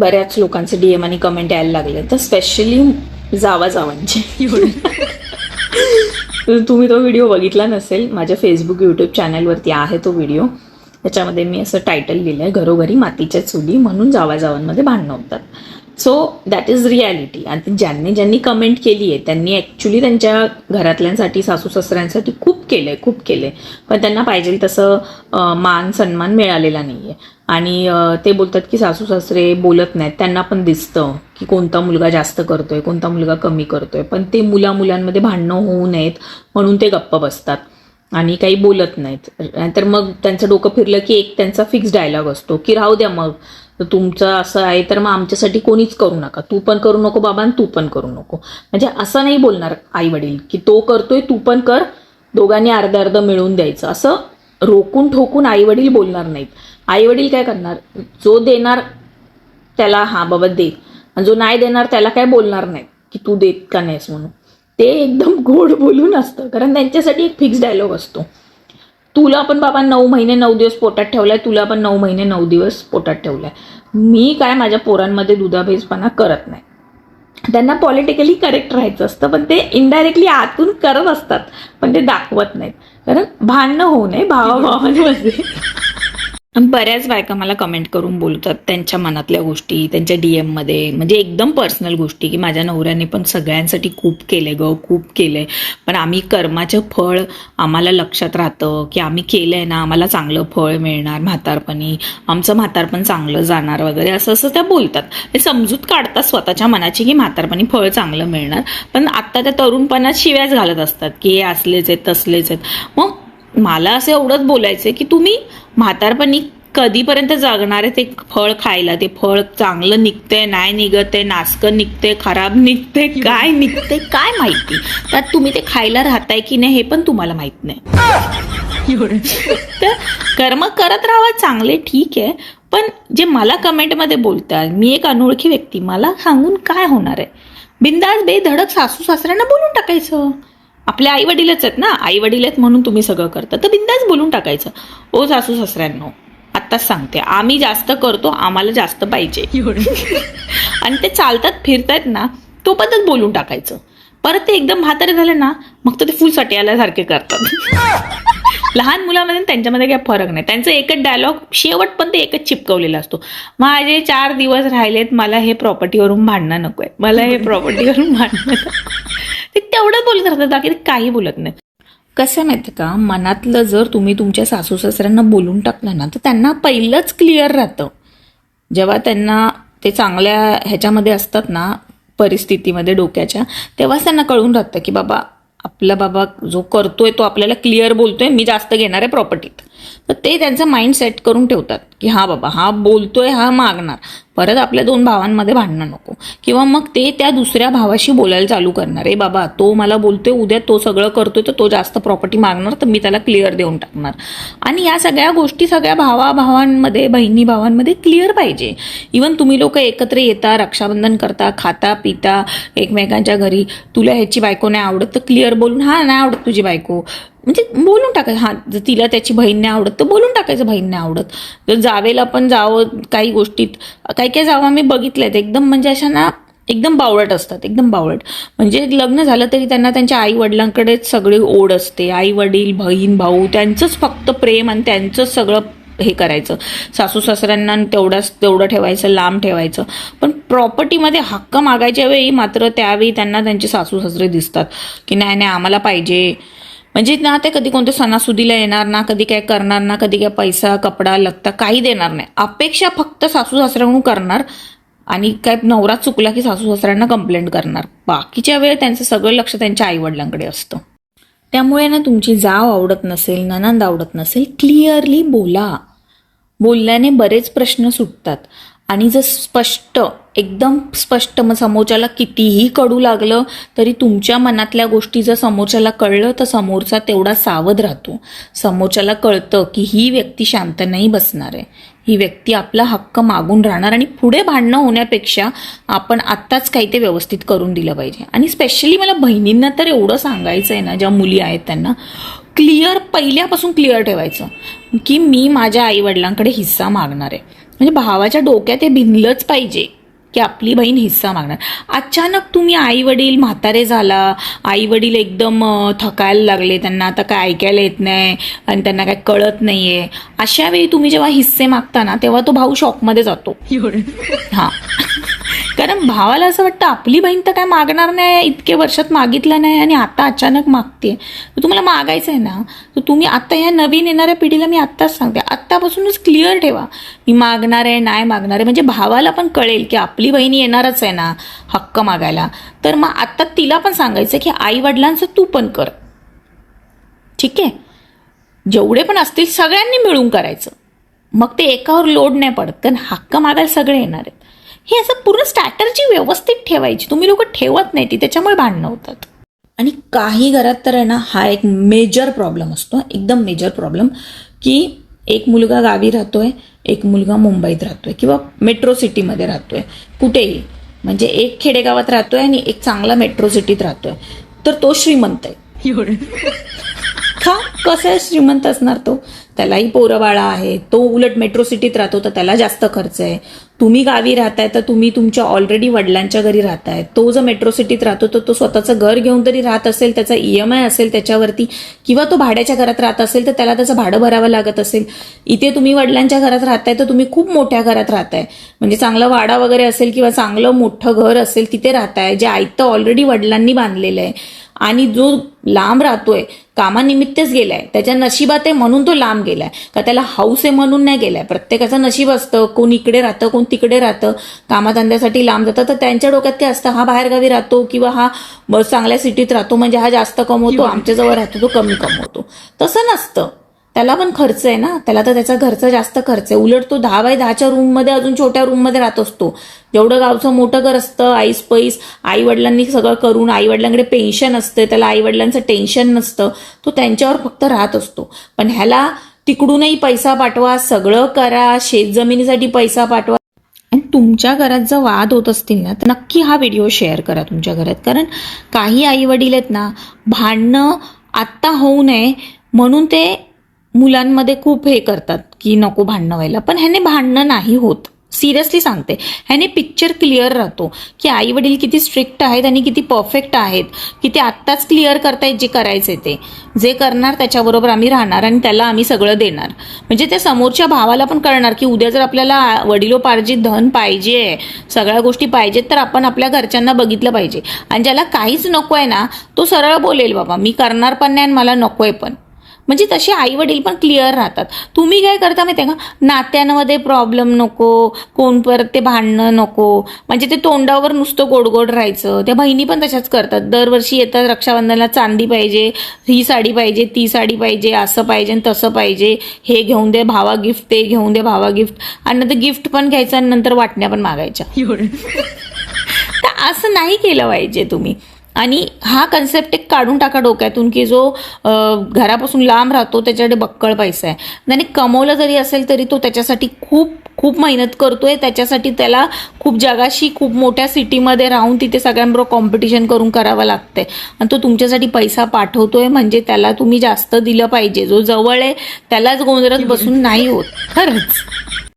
बऱ्याच लोकांचे डीएम आणि कमेंट यायला लागले. तर स्पेशली जावा जावांचे. तुम्ही तो व्हिडिओ बघितला नसेल माझ्या फेसबुक यूट्यूब चॅनलवरती आहे तो व्हिडिओ त्याच्यामध्ये मी असं टायटल लिहिलं आहे घरोघरी मातीच्या चुली म्हणून जावाजावांमध्ये भांडणं होतात. सो दॅट इज रियालिटी आणि ज्यांनी ज्यांनी कमेंट केली आहे त्यांनी ॲक्च्युली त्यांच्या घरातल्यांसाठी सासू सासऱ्यांसाठी खूप केलंय खूप केलंय. पण त्यांना पाहिजे तसं मान सन्मान मिळालेला नाही आहे आणि ते बोलतात की सासू सासरे बोलत नाहीत. त्यांना पण दिसतं की कोणता मुलगा जास्त करतोय कोणता मुलगा कमी करतोय. पण ते मुला मुलांमध्ये भांडणं होऊ नयेत म्हणून ते गप्प बसतात आणि काही बोलत नाहीत. तर मग त्यांचं डोकं फिरलं की एक त्यांचा फिक्स डायलॉग असतो की राहू द्या मग तुमचं असं आहे तर मग आमच्यासाठी कोणीच करू नका. तू पण करू नको बाबा आणि तू पण करू नको. म्हणजे असं नाही बोलणार आई वडील की तो करतोय तू पण कर. दोघांनी अर्ध अर्ध मिळवून द्यायचं. असं रोखून ठोकून आई वडील बोलणार नाहीत. आई वडील काय करणार? जो देणार त्याला हा बाबा दे. आणि जो नाही देणार त्याला काय बोलणार नाही की तू देत का नाहीस म्हणून. ते एकदम गोड बोलून असतं कारण त्यांच्यासाठी एक फिक्स डायलॉग असतो. तुला पण बाबा नऊ महिने नऊ दिवस पोटात ठेवलाय तुला पण नऊ महिने नऊ दिवस पोटात ठेवलाय. मी काय माझ्या पोरांमध्ये दुधाभेजपणा करत नाही. त्यांना पॉलिटिकली करेक्ट राहायचं असतं पण ते इनडायरेक्टली आतून करत असतात पण ते दाखवत नाहीत. कारण भांडणं होऊ नये भावाभावांमध्ये. बऱ्याच बायका मला कमेंट करून बोलतात त्यांच्या मनातल्या गोष्टी त्यांच्या डीएममध्ये. म्हणजे एकदम पर्सनल गोष्टी की माझ्या नवऱ्याने पण सगळ्यांसाठी खूप केलंय ग खूप केलंय. पण आम्ही कर्माचं फळ आम्हाला लक्षात राहतं की आम्ही केलंय ना आम्हाला चांगलं फळ मिळणार म्हातारपणी. आमचं म्हातारपण चांगलं जाणार वगैरे असं असं त्या बोलतात. हे समजूत काढतात स्वतःच्या मनाची की म्हातारपणी फळ चांगलं मिळणार. पण आता त्या तरुणपणात शिव्याच घालत असतात की हे असलेच आहेत तसलेच आहेत. मग मला असं एवढंच बोलायचंय की तुम्ही म्हातारपणी कधीपर्यंत जगणार आहे ते फळ खायला? ते फळ चांगलं निघतंय नाही निघतंय नासकं निघतंय खराब निघतंय काय निघतंय काय माहिती? त्यात तुम्ही ते खायला राहताय की नाही हे पण तुम्हाला माहीत नाही. तर कर्म करत राहावं चांगले ठीक आहे. पण जे मला कमेंटमध्ये बोलतात मी एक अनोळखी व्यक्ती मला सांगून काय होणार आहे? बिंदास बेधडक सासू सासऱ्यांना बोलून टाकायचं. आपल्या आई वडीलच आहेत ना? आई वडील आहेत म्हणून तुम्ही सगळं करता. तर बिंदास बोलून टाकायचं. ओ सासू सासऱ्यांनो आत्ताच सांगते. आम्ही जास्त करतो आम्हाला जास्त पाहिजे. आणि ते चालतात फिरतायत ना तो पद्धत बोलून टाकायचं. परत ते एकदम म्हातारे झाले ना मग तर ते फुल सटियाल्यासारखे करतात. लहान मुलामध्ये त्यांच्यामध्ये काही फरक नाही. त्यांचं एकच डायलॉग शेवट पण ते एकच चिपकवलेला असतो. माझे चार दिवस राहिलेत मला हे प्रॉपर्टीवरून भांडणं नकोय मला हे प्रॉपर्टीवरून भांडणं नको. ते तेवढं बोलत राहतात बाकी ते काही बोलत नाही कसं माहिती का? मनातलं जर तुम्ही तुमच्या सासू सासऱ्यांना बोलून टाकलं ना तर त्यांना पहिलंच क्लिअर राहतं. जेव्हा त्यांना ते चांगल्या ह्याच्यामध्ये असतात ना परिस्थितीमध्ये डोक्याच्या तेव्हाच त्यांना कळून राहतं की बाबा आपला बाबा जो करतोय तो आपल्याला क्लिअर बोलतोय मी जास्त घेणार आहे प्रॉपर्टीत तर ते त्यांचं माइंड सेट करून ठेवतात की हा बाबा हा बोलतोय हा मागणार. परत आपल्या दोन भावांमध्ये भांडणं नको. किंवा मग ते त्या दुसऱ्या भावाशी बोलायला चालू करणार. आहे बाबा तो मला बोलतोय उद्या तो सगळं करतोय तर तो जास्त प्रॉपर्टी मागणार तर मी त्याला क्लिअर देऊन टाकणार. आणि या सगळ्या गोष्टी सगळ्या भावा भावांमध्ये बहिणी भावांमध्ये क्लिअर पाहिजे. इवन तुम्ही लोक एकत्र येता रक्षाबंधन करता खाता पिता एकमेकांच्या घरी तुला ह्याची बायको नाही आवडत तर क्लिअर बोलून हा नाही आवडत तुझी बायको. म्हणजे बोलून टाकायचं. हां जर तिला त्याची बहीण नाही आवडत तर बोलून टाकायचं बहीण नाही आवडत. जर जावेला पण जावं काही गोष्टीत काही काही जावं आम्ही मी आहेत एकदम म्हणजे अशा ना एकदम बावळट असतात एकदम बावळट. म्हणजे लग्न झालं तरी त्यांना त्यांच्या आई वडिलांकडेच सगळी ओढ असते. आई वडील बहीण भाऊ त्यांचंच फक्त प्रेम आणि त्यांचंच सगळं हे करायचं. सासू सासऱ्यांना तेवढाच तेवढं ठेवायचं लांब ठेवायचं. पण प्रॉपर्टीमध्ये हक्क मागायच्या वेळी मात्र त्यावेळी त्यांना त्यांचे सासू सासरे दिसतात. की नाही नाही आम्हाला पाहिजे. म्हणजे ना ते कधी कोणत्या सणासुदीला येणार ना कधी काय करणार ना कधी काय पैसा कपडा लत्ता काही देणार नाही. अपेक्षा फक्त सासू सासऱ्याकडून करणार आणि काय नवरा चुकला की सासू सासऱ्यांना कंप्लेंट करणार. बाकीच्या वेळ त्यांचं सगळं लक्ष त्यांच्या आईवडिलांकडे असतं. त्यामुळे ना तुमची जाव आवडत नसेल ननंद आवडत नसेल क्लिअरली बोला. बोलल्याने बरेच प्रश्न सुटतात. आणि जर स्पष्ट एकदम स्पष्ट मग समोरच्याला कितीही कडू लागलं तरी तुमच्या मनातल्या गोष्टी जर समोरच्याला कळलं तर समोरचा तेवढा सावध राहतो. समोरच्याला कळतं की ही व्यक्ती शांत नाही बसणार आहे. ही व्यक्ती आपला हक्क मागून राहणार आणि पुढे भांडणं होण्यापेक्षा आपण आत्ताच काही ते व्यवस्थित करून दिलं पाहिजे. आणि स्पेशली मला बहिणींना तर एवढं सांगायचं आहे ना ज्या मुली आहेत त्यांना क्लिअर पहिल्यापासून क्लिअर ठेवायचं की मी माझ्या आईवडिलांकडे हिस्सा मागणार आहे. म्हणजे भावाच्या डोक्यात हे भिनलंच पाहिजे की आपली बहीण हिस्सा मागणार. अचानक तुम्ही आई वडील म्हातारे झाला आई वडील एकदम थकायला लागले त्यांना आता काय ऐकायला येत नाही आणि त्यांना काय कळत नाहीये. अशा वेळी तुम्ही जेव्हा हिस्से मागता ना तेव्हा तो भाऊ शॉकमध्ये जातो. हा. कारण भावाला असं वाटतं आपली बहीण तर काय मागणार नाही इतके वर्षात मागितलं नाही आणि आता अचानक मागते तर तुम्हाला मागायचं आहे ना तर तुम्ही आता ह्या नवीन येणाऱ्या पिढीला मी आत्ताच सांगते. आत्तापासूनच क्लिअर ठेवा. मी मागणार आहे नाही मागणार आहे म्हणजे भावाला पण कळेल की आपली बहीण येणारच आहे ना हक्क मागायला. तर मग आत्ता तिला पण सांगायचं की आई वडिलांचं तू पण कर. ठीक आहे? जेवढे पण असतील सगळ्यांनी मिळून करायचं. मग ते एकावर लोड नाही पडत कारण हक्क मागायला सगळे येणार आहेत. हे असं पूर्ण स्ट्रॅटर्जी व्यवस्थित ठेवायची. तुम्ही लोक ठेवत नाही ती त्याच्यामुळे भांडणं होतात. आणि काही घरात तर आहे ना हा एक मेजर प्रॉब्लेम असतो. एकदम मेजर प्रॉब्लेम की एक मुलगा गावी राहतोय एक मुलगा मुंबईत राहतोय किंवा मेट्रो सिटीमध्ये राहतोय. कुठेही. म्हणजे एक खेडेगावात राहतोय आणि एक चांगला मेट्रो सिटीत राहतोय. तर तो श्रीमंत आहे. का कसं आहे श्रीमंत असणार तो? त्यालाही पोरं बाळा आहे तो उलट मेट्रो सिटीत राहतो तर त्याला जास्त खर्च आहे. तुम्ही गावी राहताय तर तुम्ही तुमच्या ऑलरेडी वडिलांच्या घरी राहताय. तो जर मेट्रो सिटीत राहतो तर तो स्वतःचं घर घेऊन तरी राहत असेल त्याचा ई एम आय असेल त्याच्यावरती किंवा तो भाड्याच्या घरात राहत असेल तर त्याला त्याचं भाडं भरावं लागत असेल. इथे तुम्ही वडिलांच्या घरात राहताय तर तुम्ही खूप मोठ्या घरात राहताय. म्हणजे चांगला वाडा वगैरे असेल किंवा चांगलं मोठं घर असेल तिथे राहताय. जे आयतं ऑलरेडी वडिलांनी बांधलेलं आहे. आणि जो लांब राहतोय कामानिमित्तच गेलाय. त्याच्या नशिबात आहे म्हणून तो लांब गेलाय. का त्याला हाऊस आहे म्हणून नाही गेलाय. प्रत्येकाचं नशीब असतं. कोण इकडे राहतं कोण तिकडे राहतं. कामाधंद्यासाठी लांब जातं. तर त्यांच्या डोक्यात ते असतं? हा बाहेरगावी राहतो किंवा हा चांगल्या सिटीत राहतो. म्हणजे हा जास्त कमवतो आमच्याजवळ राहतो तो कमी कमवतो. तसं नसतं. त्याला पण खर्च आहे ना. त्याला तर त्याचा घरचा जास्त खर्च आहे. उलट तो दहा बाय दहाच्या रूममध्ये अजून छोट्या रूममध्ये राहत असतो. जेवढं गावचं मोठं घर असतं आईस पैस आई वडिलांनी सगळं करून आई वडिलांकडे पेन्शन असते त्याला आई वडिलांचं टेन्शन नसतं तो त्यांच्यावर फक्त राहत असतो. पण ह्याला तिकडूनही पैसा पाठवा सगळं करा शेतजमिनीसाठी पैसा पाठवा. आणि तुमच्या घरात जर वाद होत असतील ना तर नक्की हा व्हिडिओ शेअर करा तुमच्या घरात. कारण काही आई वडील आहेत ना भांडणं आत्ता होऊ नये म्हणून ते मुलांमध्ये खूप हे करतात की नको भांडणं व्हायला. पण ह्याने भांडणं नाही होत. सिरियसली सांगते. ह्याने पिक्चर क्लिअर राहतो की आई वडील किती स्ट्रिक्ट आहेत आणि किती परफेक्ट आहेत. की ते आत्ताच क्लिअर करतायत जे करायचे ते. जे करणार त्याच्याबरोबर आम्ही राहणार आणि त्याला आम्ही सगळं देणार. म्हणजे त्या समोरच्या भावाला पण कळणार की उद्या जर आपल्याला वडिलोपार्जित धन पाहिजे सगळ्या गोष्टी पाहिजेत तर आपण आपल्या घरच्यांना बघितलं पाहिजे. आणि ज्याला काहीच नको आहे ना तो सरळ बोलेल बाबा मी करणार पण नाही आणि मला नको आहे पण. म्हणजे तसे आई वडील पण क्लिअर राहतात. तुम्ही काय करता माहिती का? नात्यांमध्ये प्रॉब्लेम नको कोण परत ते भांडणं नको. म्हणजे ते तोंडावर नुसतं गोड गोड राहायचं. त्या बहिणी पण तशाच करतात. दरवर्षी येतात रक्षाबंधनाला चांदी पाहिजे ही साडी पाहिजे ती साडी पाहिजे असं पाहिजे आणि तसं पाहिजे. हे घेऊन दे भावा गिफ्ट ते घेऊन दे भावा गिफ्ट आणि नंतर गिफ्ट पण घ्यायचं आणि नंतर वाटण्या पण मागायच्या. तर असं नाही केलं पाहिजे तुम्ही. आणि हा कन्सेप्ट एक काढून टाका डोक्यातून की जो घरापासून लांब राहतो त्याच्याकडे बक्कळ पैसा आहे. त्याने कमवलं जरी असेल तरी तो त्याच्यासाठी खूप खूप मेहनत करतोय. त्याच्यासाठी त्याला खूप जगाशी खूप मोठ्या सिटीमध्ये राहून तिथे सगळ्यांबरोबर कॉम्पिटिशन करून करावं लागतंय. आणि तो तुमच्यासाठी पैसा पाठवतोय म्हणजे त्याला तुम्ही जास्त दिलं पाहिजे. जो जवळ आहे त्यालाच गोंधळत बसून नाही होत. खरंच.